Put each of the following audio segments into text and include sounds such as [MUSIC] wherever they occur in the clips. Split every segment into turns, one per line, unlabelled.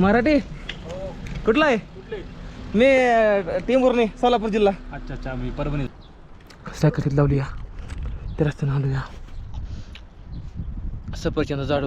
मराठी? कुठला आहे? मी टेंभुर्णी सोलापूर जिल्हा.
अच्छा अच्छा मी परभणी.
सायकल लावली या. त्या रस्त्यानं आलो या सफरचंद झाड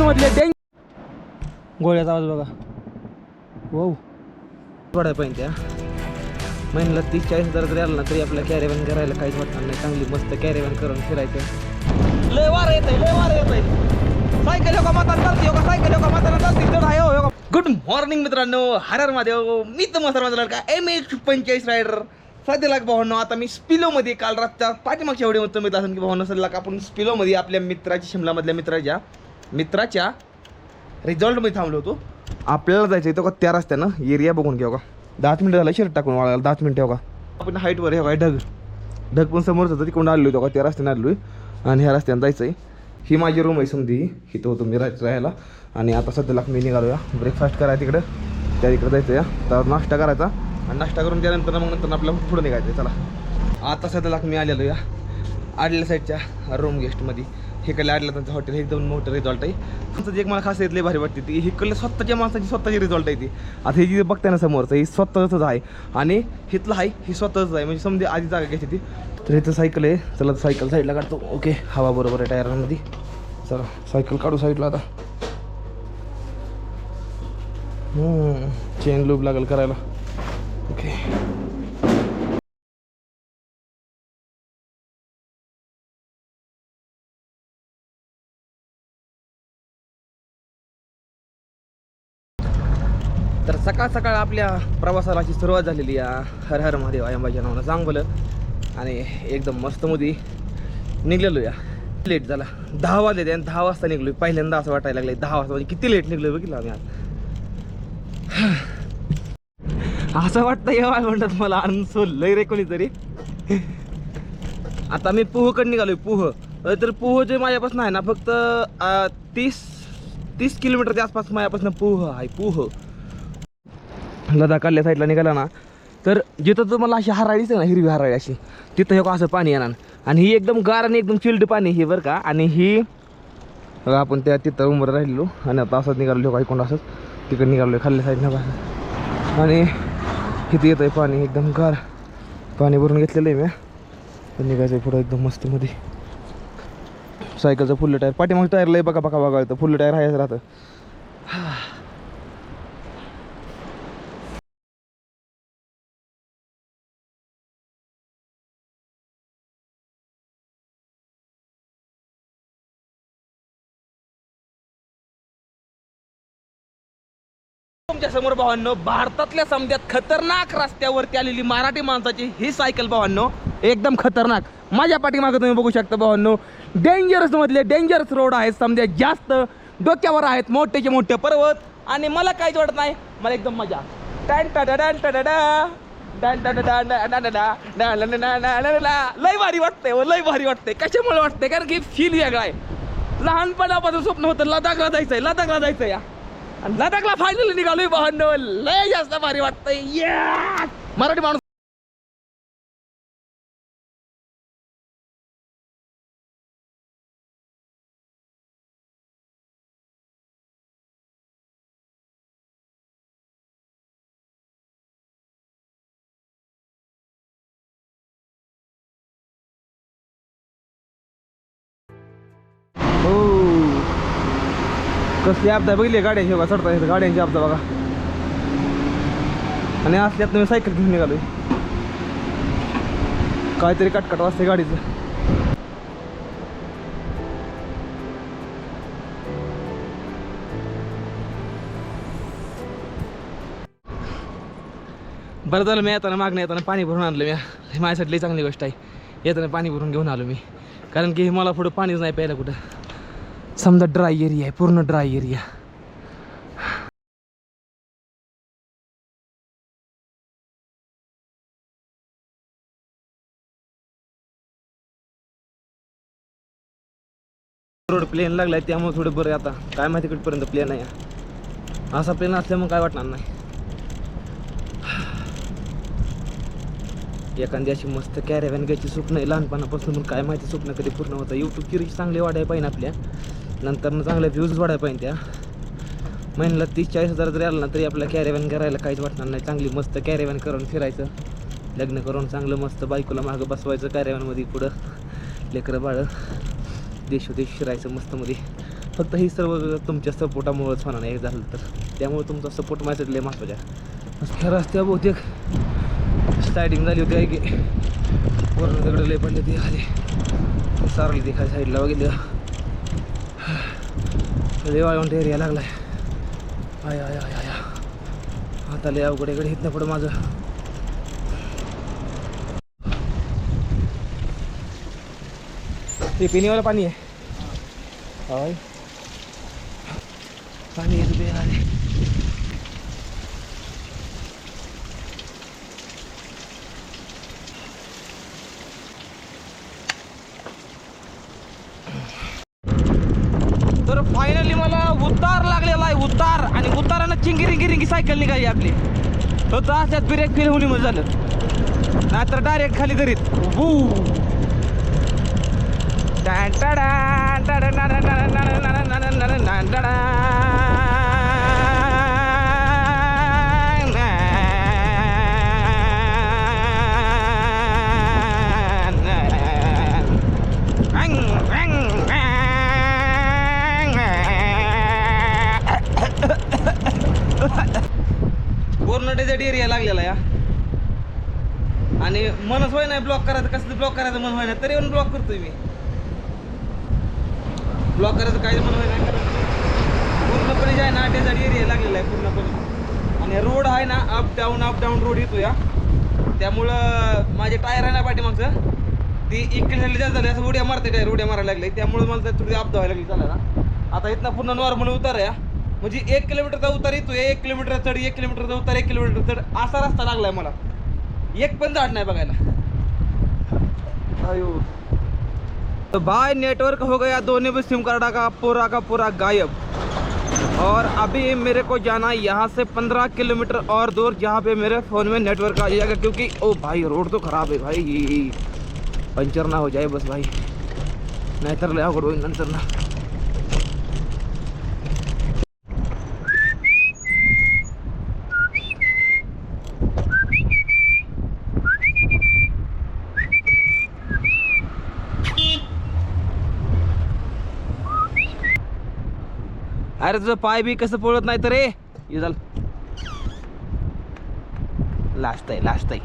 मधले डेंज गोळ्याचा आवाज बघा. वाऊ पडायला पाहिजे त्या महिन्याला तीस चाळीस हजार जरी आला ना तरी आपल्याला कॅरेवॅन करायला काहीच वाटणार नाही. चांगली मस्त कॅरेवॅन करून फिरायचं. लय वार येत लय वार येत सायकल योगा माता चालते योगा सायकल योगा माता चालते. आहे हो योगा गुड मॉर्निंग मित्रांनो हरर महादेव मी तर मसाला माझा का? एम एच पंचेचाळीस रायडर सध्याला भावनो आता मी स्पिलोमध्ये काल रातच्या पाठीमागच्या एवढे होतं मी असेल की भावनो सध्याला आपण स्पिलोमध्ये आपल्या मित्राच्या शिमलामधल्या मित्राच्या मित्राच्या रिझॉल्टमध्ये थांबलो होतो. आपल्याला जायचं आहे तो का त्या रस्त्यानं? एरिया बघून घेऊ का? दहाच मिनिटं झालं शर्ट टाकून वाळायला. दहाच मिनिटं हो का? आपण हाईटवर हे काय ढग. ढग पण समोरच होतं तिकडून आलेलो होतो का? त्या रस्त्याने आलेलो आहे आणि ह्या रस्त्यानं जायचं आहे. ही माझी रूम आहे समधी. इथं होतो मी राहायचं राहायला. आणि आता सध्याला मी निघालो या ब्रेकफास्ट करायला तिकडं. त्या तिकडं जायचं या तर नाश्ता करायचा. आणि नाश्ता करून त्यानंतर मग नंतर आपल्याला पुढं निघायचं आहे. चला. आता सध्याला मी आलेलो या आडल्या साईडच्या रूम गेस्टमध्ये हे कडे आडलं त्यांचं हॉटेल हे एकदम मोठं रिझॉल्ट आहे. त्यांचं जे एक मला खास येतले भारी वाटते ती हे कडलं स्वतःच्या माणसाची स्वतःची रिझॉल्ट आहे ती. आता हे जे बघताय ना समोरचं ही स्वतःच आहे. आणि हिथलं आहे ही स्वतःच आहे. म्हणजे समजे आधी जागा घ्यायची ती. तर इथं सायकल आहे. चला सायकल साईडला काढतो. ओके हवा बरोबर आहे टायरांमध्ये. चला सायकल काढू साईडला आता. चेन लूप लागेल करायला. ओके तर सकाळ सकाळ आपल्या प्रवासाला अशी सुरुवात झालेली आहे हर हर महादेव आयंबाच्या नावानं चांगलं. आणि एकदम मस्त मध्ये निघलेलो या. लेट झाला. दहा वाजले आणि दहा वाजता निघलो पहिल्यांदा असं वाटायला लागलं दहा वाजता म्हणजे किती लेट निघलो बघितलं आम्ही आज. [SIGHS] असं वाटतं या म्हणतात मला आनंद लय रे कोणीतरी. [LAUGHS] आता मी पोहकडे निघालोय पोह. तर पोह जे माझ्यापासून आहे ना फक्त तीस तीस किलोमीटरच्या आसपास माझ्यापासून पोह आहे पोह. लडाखल्या साईडला निघाला ना तर जिथं तुम्हाला अशी हराळी ना हिरवी हराळी अशी तिथं हे असं पाणी येणार. आणि ही एकदम गार आणि एकदम चिल्ड पाणी ही बरं का. आणि ही आपण त्या तिथं उमर राहिलेलो. आणि आता असंच निघालो काही कोण असंच. तिकडे निघालो खाल्ल्या साईडनं बस आणि किती येतं आहे पाणी एकदम गार. पाणी भरून घेतलेलं आहे मी. तर निघायचं आहे पुढं एकदम मस्त मध्ये. सायकलचं फुल्ल टायर पाठीमागचं टायरला बघा बघा बघा येतं फुल्ल टायर आहेच राहतं. तुमच्यासमोर भावांनो भारतातल्या समध्यात खतरनाक रस्त्यावरती आलेली मराठी माणसाची ही सायकल भावांनो एकदम खतरनाक माझ्या पाठीमागं तुम्ही बघू शकता भावांनो डेंजरस मधले डेंजरस रोड आहेत समजा जास्त डोक्यावर आहेत मोठेचे मोठे पर्वत आणि मला काहीच वाटत नाही मला एकदम मजा टॅन टाटा डॅन टाटा डा. लय भारी वाटतंय लय भारी वाटतंय कशामुळे वाटतंय कारण की फील वेगळा आहे लहानपणापासून स्वप्न होतं लदाखला जायचंय लदाखला जायचं या लडाखला फायनल निघालोय भावांनो लय जास्त भारी वाटतंय. मराठी माणूस कसली आपदा बघितली गाड्यांची बघा चढता येतं गाड्यांची आपदा बघा. आणि असल्यात मी सायकल घेऊन निघालो काहीतरी कटकट वाजते गाडीचं. बरं झालं मी येताना मागणं येताना पाणी भरून आणलं मी. हे माझ्यासाठी लई चांगली गोष्ट आहे. येताना पाणी भरून घेऊन आलो मी. कारण की मला पुढं पाणीच नाही प्यायला कुठं. समजा ड्राय एरिया आहे पूर्ण ड्राय एरिया रोड प्लेन लागलाय त्यामुळे थोडं बरं आता. काय माहिती कुठपर्यंत प्लेन आहे. असा प्लेन असल्यामुळे काय वाटणार नाही. एखादी अशी मस्त कॅरेव्हॅन घ्यायची स्वप्न आहे लहानपणापासून. काय माहिती स्वप्न कधी पूर्ण होतं. यूट्यूबची किरीची चांगली वाढायला पाहिजे आपल्या. नंतर चांगल्या व्ह्यूज वाढायला पाहिजे त्या. महिन्याला तीस चाळीस हजार जरी आलं ना तरी आपल्या कॅरेवॅन करायला काहीच वाटणार नाही. चांगली मस्त कॅरेवॅन करून फिरायचं. लग्न करून चांगलं मस्त बायकोला मागं बसवायचं कॅरेवॅनमध्ये पुढं. लेकरं बाळं. देशोदेश फिरायचं मस्तमध्ये फक्त ही सर्व तुमच्या सपोर्टामुळेच होणार नाही. झालं तर. त्यामुळे तुमचा सपोर्ट माझ्यासाठी लय महत्त्वाचा आहे. ह्या रस्त्या बहुतेक. स्लायडिंग झाली होती आहे की? वरून दगड लय पडले ते खाली सारली ते खाली साईडला वगैरे लय वाळवंट एरिया लागलाय. आय आय आय आय आता लय अवघड इकडे इथनं पुढं माझं. ते पिण्यावाला पाणी आहे. पाणी येतं की सायकल निघाली आपली. फक्त अशात ब्रेक फेल होऊन म्हणजे झालं. नाहीतर डायरेक्ट खाली धरीत टाडा पूर्ण एरिया लागलेला या. आणि मनच होय नाही ब्लॉक करायचं कसं ब्लॉक करायचं मन होय नाही तरी पण ब्लॉक करतोय मी. ब्लॉक करायचं काहीच मन होय नाही पूर्णपणे जे आहे ना डेझर्ट एरिया लागलेला आहे पूर्णपणे. आणि रोड आहे ना up down up down road येतो या त्यामुळं माझे टायर आहे ना पाठीमागचं ती इकडे जास्त झाली असं उड्या मारते टायर उड्या मारायला लागले. त्यामुळे मला थोडी अप धावायला लागली चालायला. आता इथनं पुन्हा नॉर्मल उतार या म्हणजे एक किलोमीटर किलोमीटरचा उतार येतो एक किलोमीटर चढ एक किलोमीटर किलोमीटरचा उतार एक किलोमीटर चढ. असा रस्ता लागलाय मला. एक पण झाड नाही बघायला. अयो तो भाई नेटवर्क हो गया. दोनों भी सिम कार्ड का पूरा का पूरा गायब. और अभी मेरे को जाना है यहाँ से पंद्रह किलोमीटर और दूर जहाँ पे मेरे फ़ोन में नेटवर्क आ जाएगा क्योंकि ओ भाई रोड तो ख़राब है भाई। पंचर ना हो जाए बस भाई। अवघड होईल नंतर ना अरे तुझं पाय बी कसं पळत नाही तर रे. ये झालं लास्ट आहे लास्ट आहे.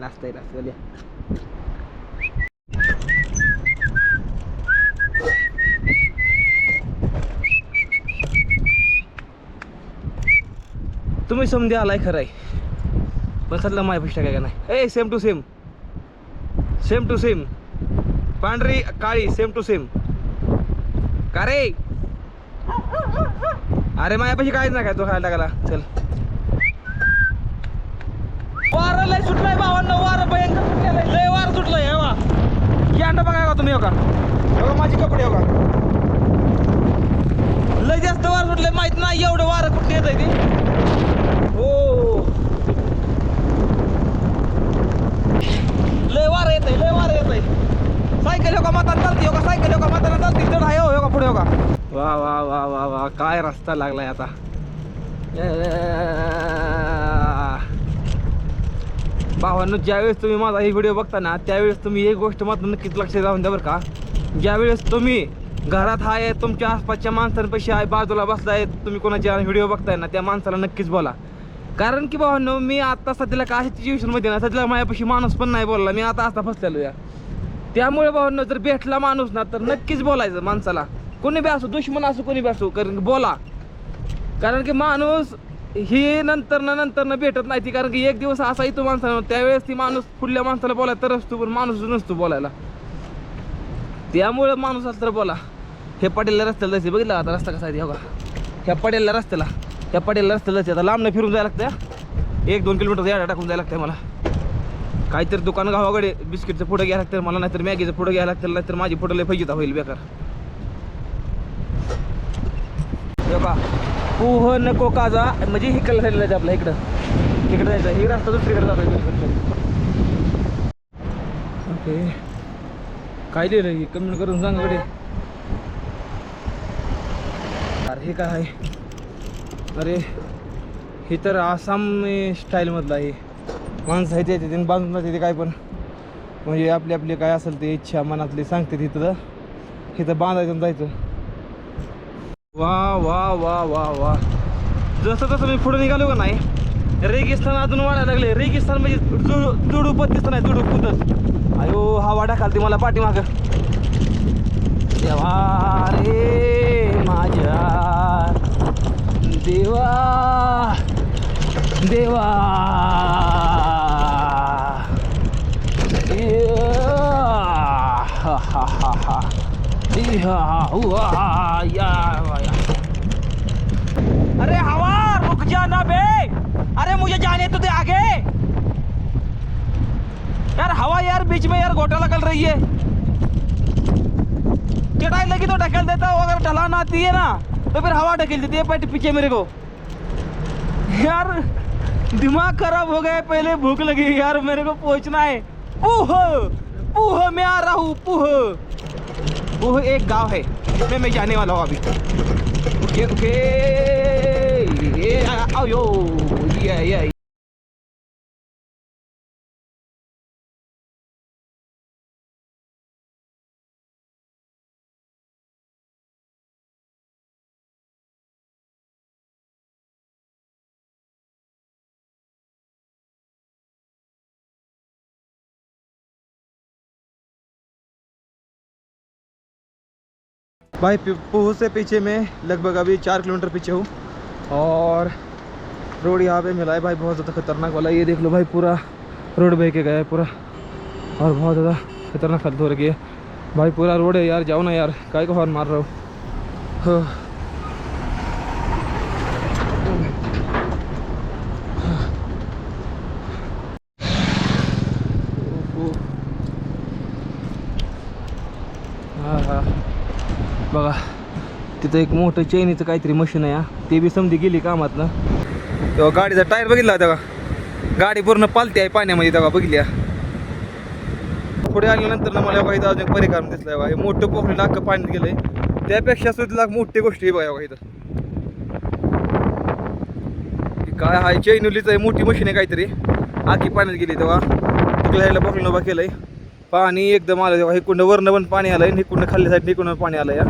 लास्ट आहे लास्ट झाली तुम्ही समजे आलाय खरं आहे पण सध्या माझ्या काय का नाही. ए same to same same to same पांढरी काळी सेम टू सेम का रे? अरे माझ्यापाशी काहीच नाही काय तो खायला टाकायला चल. वारं लय सुटलंय भावांना वार भयंकर सुटलेलं लय. वार सुटलंय हे वा. यांड बघाय का तुम्ही हो का? माझी माझे कपडे हो का? लय जास्त वार सुटलंय माहीत नाही एवढं वारं कुठे येत ते. हो. लय वारं येत लय वार येत सायकल हो का माता चालती? हो का सायकल हो का माता चालती? चढ आहे हो का पुढे हो का? वा वा वा वा वा काय रस्ता लागलाय आता. भावांनो ज्यावेळेस तुम्ही माझा ही व्हिडिओ बघता ना त्यावेळेस तुम्ही एक गोष्ट मात्र नक्कीच लक्षात राहून द्या बरं का. ज्यावेळेस तुम्ही घरात आहे तुमच्या आसपासच्या माणसांपाशी आहे बाजूला बसलाय तुम्ही कोणाच्या व्हिडिओ बघताय ना त्या माणसाला नक्कीच बोला. कारण की भावांनो मी आता सध्याला काय सिच्युएशनमध्ये ना सध्याला माझ्यापाशी माणूस पण नाही बोलला मी आता आता फसलेलो या त्यामुळे भावांना जर भेटला माणूस ना तर नक्कीच बोलायचं माणसाला. कोणी बी असो दुश्मन असो कोणी बी असो कारण बोला. कारण की माणूस ही नंतर ना नंतर न भेटत नाही ती कारण की एक दिवस असा येतो माणसाला त्यावेळेस ती माणूस पुढल्या माणसाला बोलायला तर असतो पण माणूस नसतो बोलायला. त्यामुळे माणूस असं तर बोला. हे पटेलला रस्त्याला जायचं बघितलं आता रस्ता कसा आहे हो का? ह्या पटेलला रस्त्याला ह्या पटेलला रस्त्याला जायचं आता लांबनं फिरून जायला लागतं एक दोन किलोमीटर याडा टाकून जायला लागतं मला. काहीतरी दुकान गावाकडे बिस्किटचं पुढं घ्यायला लागतं मला नाहीतर मॅगीचं पुढं घ्यायला लागतं नाहीतर माझी पुढं लय फजिता होईल बेकार. बघा पोह नको काजा म्हणजे इकडला साईडला जायचं आपल्या इकडं. इकडं जायचं ही रस्ता दुसरीकडे जातो ओके. काय लिहिलं हे? कमेंट करून सांगा कडे अरे हे काय आहे? अरे हे तर आसाम स्टाईलमधलं आहे. माणसं आहे त्याच्या तिथे बांधून जाते ते काय पण. म्हणजे आपली आपली काय असेल ते इच्छा मनातली सांगते तिथं. इथं बांधायचं जायचं. वा वा वा वा वा. जसं तसं मी पुढे निघालो का नाही रेगिस्तान अजून वाढायला लागले. रेगिस्तान म्हणजे जुडू जुडू नाही जुडू कुदत अयो हा वाडा खालती मला पाठीमाग. अरे हवा रुक जा ना बे। अरे मुझे जाने तो दे आगे। यार हवा यार बीच में यार घोटाला कर रही है। चढ़ाई लगी तो ढकेल देता हूँ, अगर ढलान आती है ना तो फिर हवा ढकेल देती है पेट पीछे मेरे को। यार, दिमाग खराब हो गया पहले भूख लगी यार, मेरे को पहुँचना है। पूह पूह, मैं आ रहा हूँ, पूह। वो एक गांव है जिसमें मैं जाने वाला हूँ अभी। ओके ओके ये आओ यो ये ये। भाई, पी- से पीछे में लगभग अभी चार किलोमीटर पीछे हूँ। और रोड यहाँ पे मिला है भाई, बहुत ज़्यादा खतरनाक वाला। ये देख लो भाई, पूरा रोड बह के गया है पूरा। और बहुत ज़्यादा खतरनाक हालत हो रही है। भाई, पूरा रोड है यार, जाओ ना यार काय को हॉर्न मार रहा हाँ। हा। तिथं एक मोठं चैनीचं काहीतरी मशीन आहे ते बी समधी गेली कामातनं. तेव्हा गाडीचा टायर बघितला तेव्हा गाडी पूर्ण पालती आहे पाण्यामध्ये तेव्हा बघितली पुढे आल्यानंतर ना मला बघा इथं अजून परिकार दिसलाय बघा. हे मोठं पोखरी लाख पाण्यात गेलंय. त्यापेक्षा सुद्धा मोठी गोष्ट आहे बघा इथं. काय हाय चैनुलीचं आहे मोठी मशीन आहे काहीतरी. आखी पाण्यात गेली तेव्हा. तिकडे ह्याला उभा केलंय. पाणी एकदम आलं तेव्हा. इकडनं वरनं पण पाणी आलंय इकडनं खाल्ल्यासाठी साईड इकडनं पाणी आलं या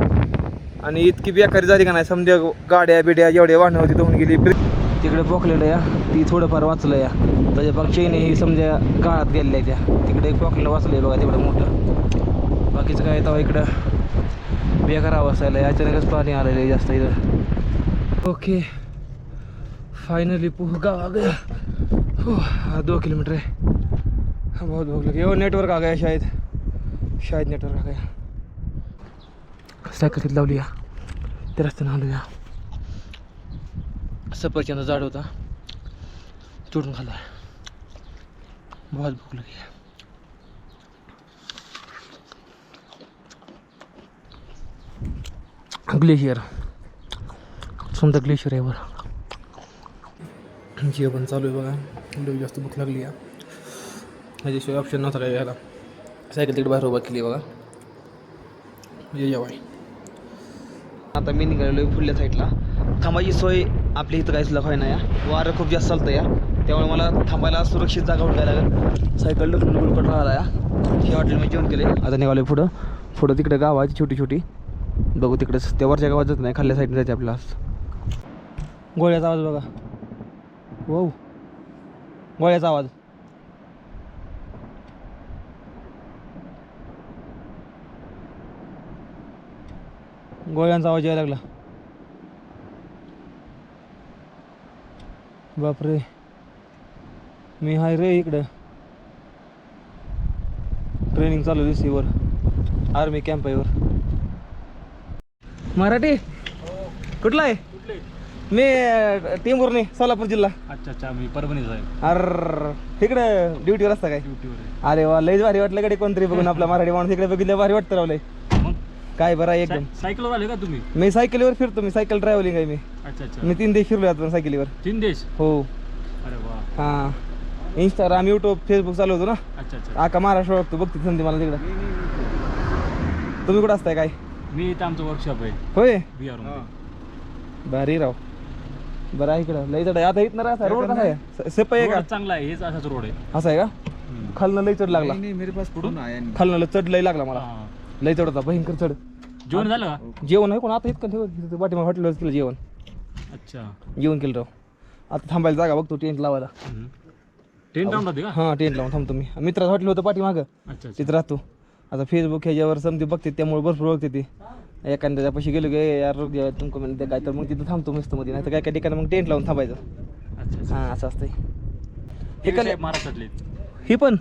आणि इतकी बेकारी झाली का नाही? समजा गाड्या बिड्या जेवढ्या वाहनं होती धुवून गेली. तिकडे पोखलेलं या ती थोडंफार वाचलं या. त्याच्या बाग ही समजा काळात गेलेल्या आहे त्या. तिकडे एक पोखलेलं वाचलं आहे बघा तिकडं मोठं. बाकीचं काय तेव्हा इकडं बेकार अवस्था आहे अचानकच पाणी आलेलं आहे जास्त इथं. ओके. फायनली पोह गावा आ गया हो, हा दो किलोमीटर आहे. बहुत भूख लगी वो नेटवर्क आ गया शायद शायद नेटवर्क आ गया सायकल तिथं लावली या. त्या रस्त्यानं आलो या. सफरचंद झाड होता. तोडून खाल्ला. बहुत भूक लगी है ग्लेशियर. समजा ग्लेशियर आहे बरं. जेवण चालू आहे बघा. लोक जास्त भूक लागली आहे ह्याच्याशिवाय ऑप्शन नव्हता काय यायला सायकल तिकडे बाहेर उभा केली बघा. ये जेवाय आता मी निघालेलो आहे पुढल्या साईडला. थांबायची सोय आपल्या इथं काहीच लखवाय नाही या वारं खूप जास्त चालतं या त्यामुळे मला थांबायला सुरक्षित जागा उठायला लागेल. सायकल ढकलून गुलकट राहिला या हे हॉटेल मी जेवण केले आता निघालो पुढं. पुढं तिकडे गावाची छोटी छोटी. बघू तिकडेच तेव्हाच्या गावात जात नाही खाल्ल्या साईडने जायचे आपल्याला. गोळ्याचा आवाज बघा. हो गोळ्याचा आवाज. गोळ्यांचा आवाज यायला लागला. बापरे. मी हाय रे इकडं. ट्रेनिंग चालू दिसती वर. आर्मी कॅम्प आहे वर. मराठी? कुठला आहे? मी टेंभुर्णी सोलापूर जिल्हा.
अच्छा अच्छा मी परभणीचा आहे
अर इकडे ड्युटीवर असता काय?
ड्युटीवर
अरे वा लयच भारी वाटलं कडे कोणतरी बघून आपला मराठी माणूस इकडे बघितलं भारी वाटतं रावलंय
मग
काय बरं आहे एकदम?
साय- सायकलवर आले का तुम्ही?
मी सायकलीवर फिरतो मी सायकल ट्रॅव्हलिंग आहे मी.
अच्छा अच्छा.
मी तीन दिवस फिरलो आता सायकलीवर.
तीन देश?
हो.
अरे वा.
हां. इंस्टाग्राम युट्यूब फेसबुक चालू होतो ना?
अच्छा अच्छा.
आका महाराष्ट्र बघतो बघते संधी मला तिकडं. तुम्ही कुठं असताय काय?
मी इथं आमचं वर्कशॉप आहे.
होय?
बिहार
भारी राव. बरं आहे इकडं. लय चढ. आता इथनं रस्ता रोड कसा आहे? सेप आहे का?
चांगला आहे. हेच असाच रोड आहे.
असं आहे का? खालनं लय चढ लागला.
मेरे पास पुढून
खालनं लय चढ लय लागला मला. लय चढ होता. भयंकर चढ.
जेवण झालं का?
जेवण आहे कोण आता इतकं ठेव पाठीमा हॉटेलवर केलं जेवण.
अच्छा.
जेवण केलं राव. आता थांबायला जागा बघतो टेंट लावायला.
टेन टाउन राहते का?
हां टेंट लावून थांबतो मी. मित्राचं हॉटेल होतं पाठीमागं.
अच्छा अच्छा.
तिथं राहतो. आता फेसबुक ह्याच्यावर समधी बघते त्यामुळे भरपूर बघते ती. एखाद्या पैसे गेलो गे यार रोग तुमको म्हणते काय तर मग तिथं थांबतो मस्त मध्ये नाही तर काय काय ठिकाणी मग टेंट लावून थांबायचं.
अच्छा अच्छा.
हां असं असतंय.
हे
हे
महाराष्ट्रातले?
ही पण?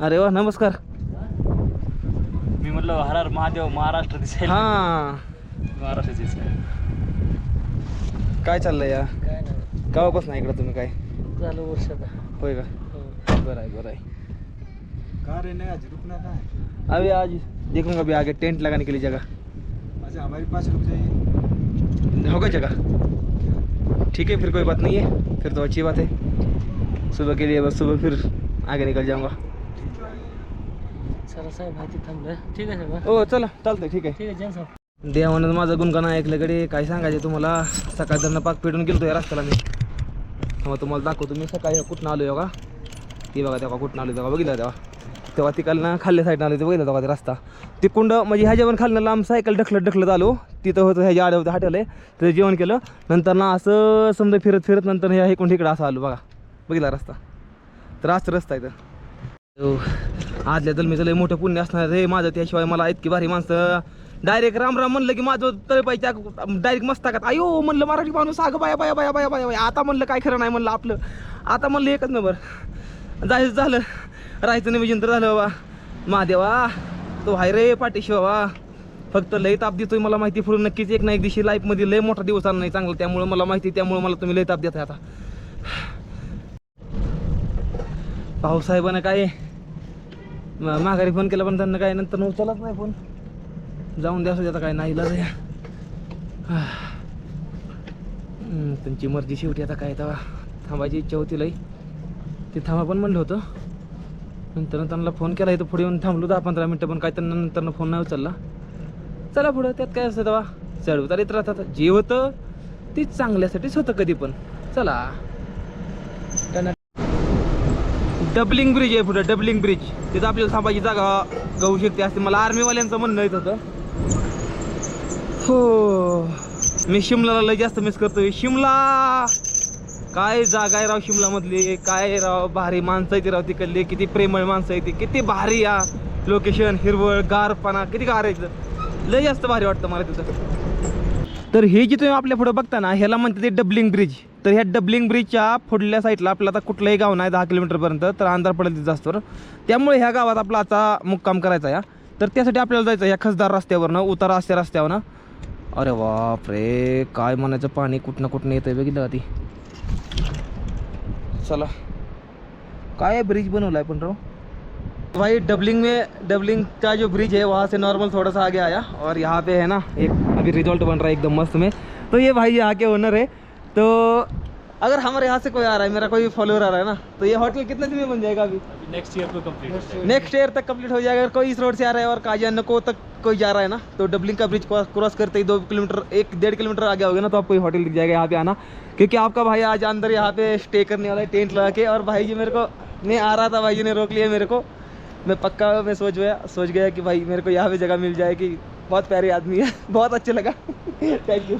अरे वा नमस्कार.
मी म्हटलं हर महादेव महाराष्ट्र दिसायला
हाँ।
महाराष्ट्र दिसायला
काय चाललंय या? गावापासून इकडं तुम्ही काय?
झालं वर्षाचा
होय का? बरं आहे बरं आहे.
का रे नाही आज? रुकना का
अभी आज देखूँगा भी आगे टेंट लगाने के लिए जगह?
अच्छा हमारे पास रुक जाइए
होगा जगह? ठीक है फिर कोई बात नहीं है फिर तो अच्छी बात है. सुबह के लिए बस सुबह फिर आगे निकल जाऊँगा.
सर साहेब माहिती थांबलं ठीक आहे साहेब
हो. चला चालतंय ठीक आहे.
ठीक आहे जय साहेब.
देवानं माझं गुणगाणं ऐकल्याकडे काय सांगायचं तुम्हाला? सकाळी त्यांना पाक पेटून गेलतो या रस्त्याला मी. मग तुम्हाला दाखवतो. मी सकाळी कुठनं आलो योगा ती बघा तेव्हा कुठनं आलो तेव्हा बघितलं तेव्हा. तेव्हा तिकडनं खाल्ल्या साईडनं आलो ते बघितलं तेव्हा ते रस्ता. ते कुंड म्हणजे ह्या जेवण खाल्लं लांब सायकल ढकलत ढकलत आलो. तिथं होतं ह्याच्या आडे होतं हॉटेल आहे तिथं जेवण केलं. नंतर ना असं समजा फिरत फिरत नंतर ह्या इकडून इकडं असं आलो बघा. बघितला रस्ता. तर असं रस्ता आहे इथं. हो आदल्या दलमीचं लय मोठं पुण्य असणार हे माझं त्याशिवाय मला इतकी भारी माणसं. डायरेक्ट राम राम म्हणलं की माझं तळपायच्या डायरेक्ट मस्त का अयो म्हणलं मराठी माणूस अगं बाया बाया बाया बाया बाया बाया. आता म्हणलं काय खरं नाही म्हणलं आपलं. आता म्हणलं एकच नंबर. जायचं झालं. राहायचं नियोजन तर झालं बाबा. महादेवा तो हाय रे पाठीशी बाबा. फक्त लय ताप देतोय मला माहिती पुढे. नक्कीच एक ना एक दिवशी लाईफमध्ये लय मोठा दिवस आला नाही चांगला. त्यामुळे मला माहिती त्यामुळे मला तुम्ही लय ताप देताय आता. भाऊसाहेबांना काय माघारी फोन केला पण त्यांना काय नंतर उचलत नाही फोन. जाऊन द्या असू आता काय नाही इलाज त्यांची मर्जी शेवटी आता काय तेव्हा थांबायची इच्छा होती लई. ते थांबा पण म्हणलं होतं. नंतर त्यांना फोन केला इथं पुढे येऊन थांबलो दहा पंधरा मिनटं पण काय त्यांना नंतर फोन नाही उचलला. चला पुढं त्यात काय असतं तेव्हा? चढ येत राहतात. जे होतं ते चांगल्यासाठीच होतं कधी पण. चला त्यांना डबलिंग ब्रिज आहे पुढे डबलिंग ब्रिज तिथं आपल्याला थांबायची जागा गाऊ शकते असते. मला आर्मीवाल्यांचं म्हणणं येत होतं हो. मी शिमलाला लय जास्त मिस करतोय. शिमला! काय जागा आहे राव शिमला मधली काय राव? भारी माणसं आहे ती राव तिकडली. किती प्रेमळ माणसं आहे ती. किती भारी या लोकेशन हिरवळ गारपणा. किती गार आहे लय जास्त भारी वाटतं मला तिथं. तर हे जी तुम्ही आपल्या पुढे बघता ना ह्याला म्हणते ते डबलिंग ब्रिज तर ह्या डबलिंग ब्रिजच्या फुडल्या साईडला आपल्याला आता कुठलंही गाव नाही दहा किलोमीटरपर्यंत तर अंधार पडेल तिथं असतो त्यामुळे ह्या गावात आपला आता मुक्काम करायचा या तर त्यासाठी आपल्याला जायचं ह्या खसदार रस्त्यावरनं उतारा असत्या रस्त्यावरनं. अरे बापरे काय म्हणायचं पाणी कुठनं कुठनं येतं बघितलं का ती चला. काय ब्रिज बनवला है पण राव? भाई डबलिंग में डबलिंग का जो ब्रिज है वहाँ से नॉर्मल थोड़ा सा आगे आया. और यहाँ पे है ना एक अभी रिजल्ट बन रहा है एकदम मस्त में. तो ये भाई यहाँ के ओनर है. तो अगर हमारे यहाँ से कोई आ रहा है मेरा कोई फॉलोअर आ रहा है ना तो ये होटल कितने दिन में बन जाएगा अभी?
नेक्स्ट ईयर को कंप्लीट
नेक्स्ट ईयर तक कंप्लीट हो जाएगा। अगर कोई इस रोड से आ रहा है और काजियानको तक कोई जा रहा है ना तो डबलिंग का ब्रिज क्रॉस करते ही दो किलोमीटर एक डेढ़ किलोमीटर आगे होगा ना तो आपको ये होटल दिख जाएगा यहाँ पे आना। क्योंकि आपका भाई आज अंदर यहाँ पे स्टे करने वाला है टेंट लगा के। और भाई जी मेरे को मैं आ रहा था भाई जी ने रोक लिया मेरे को। मैं पक्का मैं सोच गया सोच गया कि भाई मेरे को यहाँ पे जगह मिल जाएगी। बहुत प्यारे आदमी है। [LAUGHS] बहुत अच्छा लगा। थँक्यू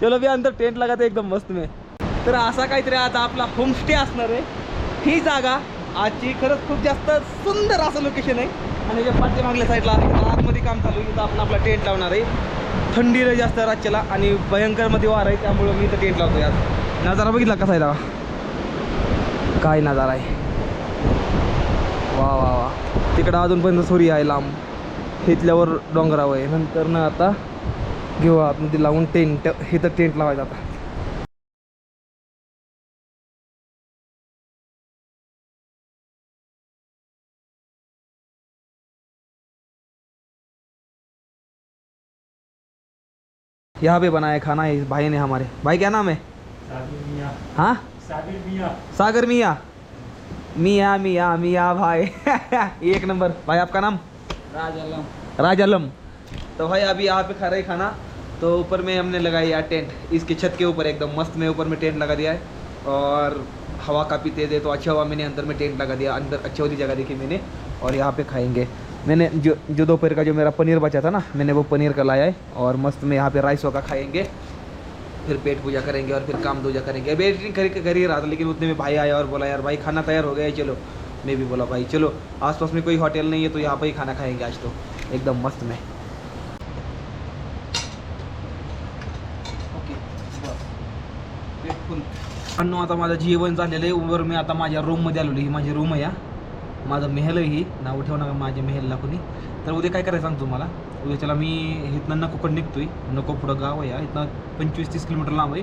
चलो मी अंदर टेंट लगा ते एकदम मस्त में। तर असा काहीतरी आता आपला होमस्टे असणार आहे. ही जागा आजची खरंच खूप जास्त सुंदर असं लोकेशन आहे. आणि जे पाठीमागल्या साईडला आतमध्ये काम चालू आहे इथं आपण आपला टेंट लावणार आहे. थंडी लय जास्त राज्याला आणि भयंकरमध्ये वार आहे त्यामुळं मी इथं टेंट लावतो आज. नजारा बघितला कसा आहे दावा काय नजारा आहे? वा वा वा. तिकडं अजूनपर्यंत सूर्य आहे लांब. इथल्यावर डोंगरावर आहे. नंतर ना आता घेऊ आतमध्ये लावून टेंट हे तर टेंट लावायचं आता. यहाँ पे बनाया खाना है इस भाई ने हमारे। भाई क्या नाम है? हाँ? सागर मियाँ। मियाँ मियाँ मियाँ भाई। [LAUGHS] एक नंबर। भाई आपका नाम? राज आलम तो भाई अभी यहाँ पे खा रहे खाना। तो ऊपर में हमने लगाया यार टेंट। इसकी छत के ऊपर एकदम मस्त में ऊपर में टेंट लगा दिया है। और हवा काफ़ी तेज़ है तो अच्छा हवा मैंने अंदर में टेंट लगा दिया। अंदर अच्छी वाली जगह देखी मैंने और यहाँ पे खाएँगे। मैंने जो जो दोपहर का जो मेरा पनीर बचा था ना मैंने वो पनीर का लाया है और मस्त में यहाँ पे राइस होगा खाएँगे। फिर पेट पूजा करेंगे और फिर काम दूजा करेंगे। अभी एडिटिंग कर ही रहा था लेकिन उतने में भाई आया और बोला यार भाई खाना तैयार हो गया है चलो। मैं भी बोला भाई चलो आसपास में कोई होटल नहीं है तो यहाँ पर ही खाना खाएंगे आज तो। एकदम मस्त में। ओके आता माझं जेवण झालेलं आहे. वर मी आता माझ्या रूममध्ये आलेलो ही माझी रूम आहे या माझं मेहल आहे ही. नाव ठेवणार माझ्या मेहलला कोणी. तर उद्या काय करायचं सांगतो तुम्हाला? उद्या त्याला मी इथनं नकोकड निघतोय. नको पुढं गाव आहे इथनं पंचवीस तीस किलोमीटर लांब आहे.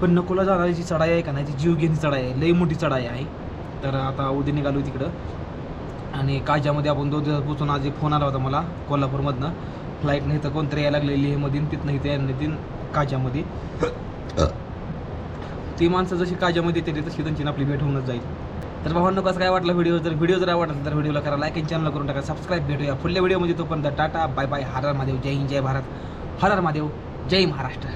पण नकोला जाणारी जी चढाई आहे का नाही? ती जीवघेणी चढाई आहे. लई मोठी चढाई आहे. तर आता उद्या निघालो तिकडं. आणि काजामध्ये आपण दोन दिवस पोचून आज एक फोन आला होता मला कोल्हापूरमधनं. फ्लाईट नाही तर कोणतरी यायला लागलेली हे मधीन तिथनं नाही यायला येतील काजामध्ये ती माणसं जशी काजामध्ये येते तशी त्यांची आपली भेट होऊनच जाईल. तर भावांनो कसं काय वाटलं व्हिडिओ जर व्हिडिओ जर आवडला तर व्हिडिओला करा लाईक आणि चॅनल करून टाका. सबस्क्राईब भेटूया. पुढल्या व्हिडिओमध्ये तोपर्यंत tata bye bye Har Mahadev. जय हिंद जय भारत. हर हर महादेव. जय महाराष्ट्र.